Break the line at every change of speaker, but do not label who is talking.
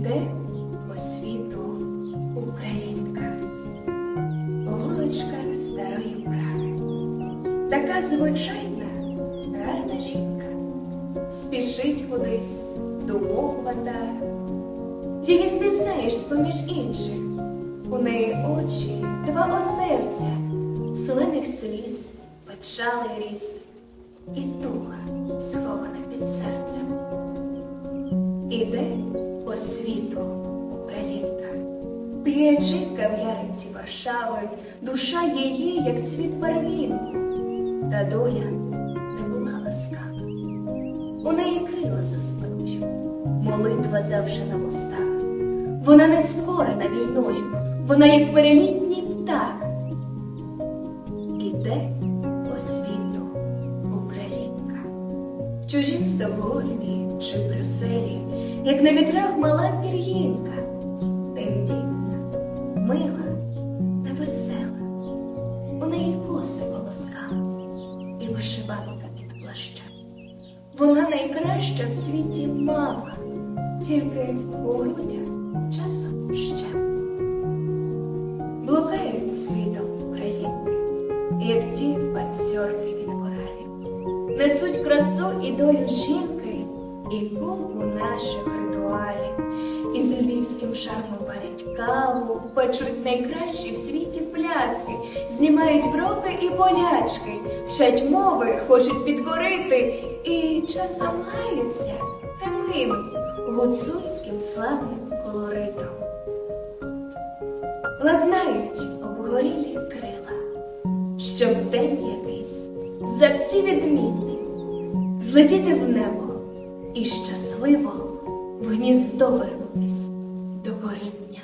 Іде по світу українка, вуличка старої Праги. Така звичайна, гарна жінка, спішить кудись, думок хватає. Її впізнаєш з-поміж інших. У неї очі, два осерця, солених сліз, печалий різ, і туга схована під серцем. Іде по світу українка, в яринці Варшави, душа її, як цвіт первінку, та доля не була ласкава. У неї крила за спиною, молитва завжди на устах. Вона не створена війною, вона як перелітній птах. Чужім Стокгольмі чи Брюсселі, як на вітрах мала пір'їнка, тендітна, мила та весела. У неї коси волоска і вишиванка під плащем. Вона найкраща в світі мама, тільки у грудях часом ще. Блукають світом українки, як ті несуть красу і долю жінки і купу наших ритуалів, і з львівським шармом варять каву, печуть найкращі в світі пляцки, знімають вроки і болячки, вчать мови, хочуть підкорити, і часом лаються ремину гуцульським славним колоритом. Ладнають обгорілі крила, щоб в день якийсь за всі відмінний злетіти в небо і щасливо в гніздо вернутись до коріння.